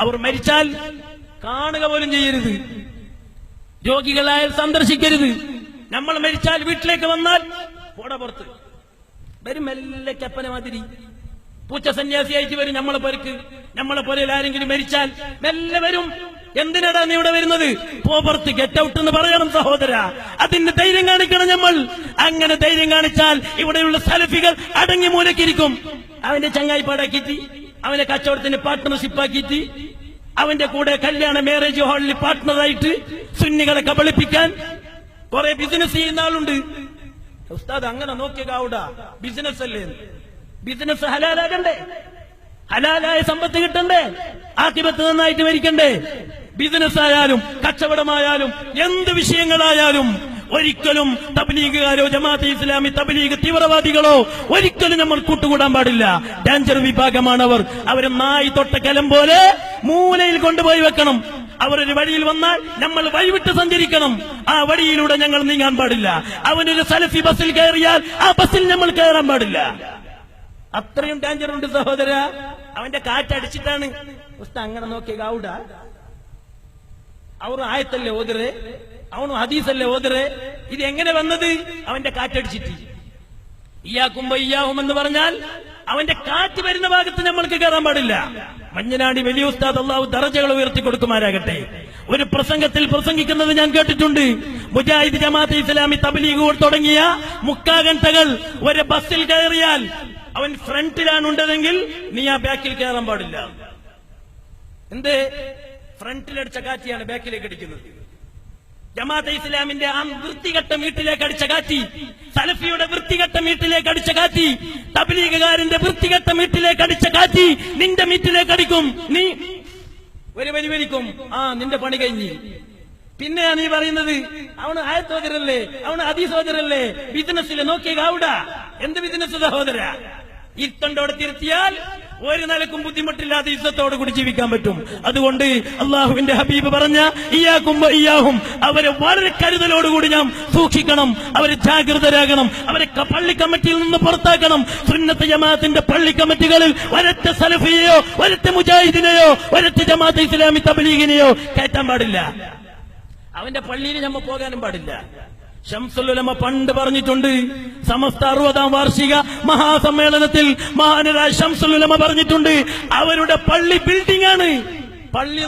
അവർ മരിച്ചാൽ കാണുക പോലും ചെയ്യരുത്. രോഗികളായാൽ സന്ദർശിക്കരുത്. നമ്മൾ മരിച്ചാൽ വീട്ടിലേക്ക് വന്നാൽ പോട പുറത്ത്. വരും മെല്ലെ ചപ്പന മാതിരി. പൂച്ച സന്യാസി അയച്ചു വരും നമ്മളെ പേർക്ക് നമ്മളെ പോലെ ആരെങ്കിലും മരിച്ചാൽ മെല്ലെ വരും. എന്തിനാടാ നീ ഇവിടെ വരുന്നത്? പോപർത്ത് ഗെറ്റ് ഔട്ട് എന്ന് പറയണം സഹോദര. അതിന് ധൈര്യം കാണിക്കണം നമ്മൾ. അങ്ങനെ ധൈര്യം കാണിച്ചാൽ ഇവിടെയുള്ള സലഫികൾ അടങ്ങി മൂലക്കിരിക്കും. അവന്റെ ചങ്ങായി ചങ്ങായിപ്പാടാക്കിയിട്ട് അവനെ കച്ചവടത്തിന് പാർട്ട്ണർഷിപ്പ് ആക്കിയിട്ട് അവന്റെ കൂടെ കല്യാണ മാരേജ് ഹാളിൽ പാർട്ട്ണറായിട്ട് സുന്നികളെ കബളിപ്പിക്കാൻ കുറെ ബിസിനസ് ചെയ്യുന്ന ആളുണ്ട്. ഉസ്താദ് അങ്ങനെ നോക്കിയ ബിസിനസ് അല്ലേ? ബിസിനസ് ഹലാലാകണ്ടേ? ഹലാലായ സമ്പത്ത് കിട്ടണ്ടേ? ആക്കിപത്ത് നന്നായിട്ട് മരിക്കണ്ടേ ബിസിനസ് ആയാലും കച്ചവടമായാലും എന്ത് വിഷയങ്ങളായാലും ഒരിക്കലും തബ്ലീഗുകാരോ ജമാഅത്ത് ഇസ്ലാമി തബ്ലീഗ് തീവ്രവാദികളോ ഒരിക്കലും നമ്മൾ കൂട്ടുകൂടാൻ പാടില്ല. ഡാഞ്ചർ വിഭാഗമാണ് അവർ അവർ നായി തൊട്ട കലം പോലെ മൂലയിൽ കൊണ്ടുപോയി വെക്കണം. അവരൊരു വഴിയിൽ വന്നാൽ നമ്മൾ വഴിവിട്ട് സഞ്ചരിക്കണം. ആ വഴിയിലൂടെ ഞങ്ങൾ നീങ്ങാൻ പാടില്ല. അവനൊരു സലഫി ബസ്സിൽ കയറിയാൽ ആ ബസ്സിൽ നമ്മൾ കയറാൻ പാടില്ല. അത്രയും ഡാഞ്ചർ ഉണ്ട് സഹോദര. അവന്റെ കാറ്റടിച്ചിട്ടാണ് അങ്ങനെ നോക്കിയ ഗൗഡ അവർ ആയത്തല്ലേ ഓതറേ? അവനും ഹദീസല്ലേ ഓതറ് ഇത് എങ്ങനെ വന്നത്? അവന്റെ കാറ്റടിച്ചിട്ട്. ഇയാക്കുമ്പോ ഇയാവും എന്ന് പറഞ്ഞാൽ അവന്റെ കാറ്റ് വരുന്ന ഭാഗത്ത് നമ്മൾക്ക് കയറാൻ പാടില്ല. മഞ്ഞനാടി വലിയ ഉസ്താദ് അള്ളാഹു ദറജകൾ ഉയർത്തി കൊടുക്കുമാരാകട്ടെ. ഒരു പ്രസംഗത്തിൽ പ്രസംഗിക്കുന്നത് ഞാൻ കേട്ടിട്ടുണ്ട്. മുജാഹിദ് ജമാഅത്ത് ഇസ്ലാമി തബ്ലീഗ് തുടങ്ങിയ മുക്കാഘണ്ടകൾ ഒരു ബസ്സിൽ കയറിയാൽ അവൻ ഫ്രണ്ടിലാണ് ഉണ്ടതെങ്കിൽ നീ ആ ബാക്കിൽ കയറാൻ പാടില്ല. എന്ത്? ഫ്രണ്ടിലടിച്ച കാറ്റിയാണ് ബാക്കിലേക്ക് അടിക്കുന്നത്. ജമാഅത്തെ ഇസ്ലാമിന്റെ ആ വൃത്തികെട്ട വീട്ടിലേക്ക് അടിച്ച കാറ്റി സലഫിയുടെ വൃത്തികെട്ട വീട്ടിലേക്ക് അടിച്ച കാറ്റി തബ്ലീഗുകാരന്റെ വൃത്തികെട്ട വീട്ടിലേക്ക് അടിച്ച കാറ്റി നിന്റെ വീട്ടിലേക്ക് അടിക്കും. നീ ഒരു വലി വലിക്കും ആ നിന്റെ പണി കഴിഞ്ഞു. പിന്നെയാ നീ പറയുന്നത് അവന് ആയത്തോദരല്ലേ അവന് അതിസോദരല്ലേ ബിസിനസ്സിലെ നോക്കിയ ഗൗഡ എന്ത് ബിസിനസ് സഹോദര? ഇത്തണ്ടോടെ തിരുത്തിയാൽ ഒരു നിലക്കും ബുദ്ധിമുട്ടില്ലാതെ യുദ്ധത്തോടു കൂടി ജീവിക്കാൻ പറ്റും. അതുകൊണ്ട് അള്ളാഹുവിന്റെ ഹബീബ് പറഞ്ഞ ഇയാക്കും ഇയാഹും. അവരെ വളരെ കരുതലോടുകൂടി ഞാൻ സൂക്ഷിക്കണം. അവരെ ജാഗ്രതരാകണം. അവരെ പള്ളി കമ്മിറ്റിയിൽ നിന്ന് പുറത്താക്കണം. സുന്നത്ത് ജമാഅത്തിന്റെ പള്ളി കമ്മിറ്റികളിൽ ഒരൊറ്റ സലഫിയെയോ ഒരൊറ്റ മുജാഹിദിനെയോ ഒരൊറ്റ ജമാഅത്ത് ഇസ്ലാമി തബലീഗിനെയോ കയറ്റാൻ പാടില്ല. അവന്റെ പള്ളിയിൽ നമ്മൾ പോകാനും പാടില്ല. ഷംസുലുലമ പണ്ട് പറഞ്ഞിട്ടുണ്ട് സമസ്ത അറുപതാം വാർഷിക മഹാസമ്മേളനത്തിൽ മഹാനരായ ഷംസുലമ പറഞ്ഞിട്ടുണ്ട് അവരുടെ പള്ളി ബിൽഡിംഗ് ആണ്. പള്ളി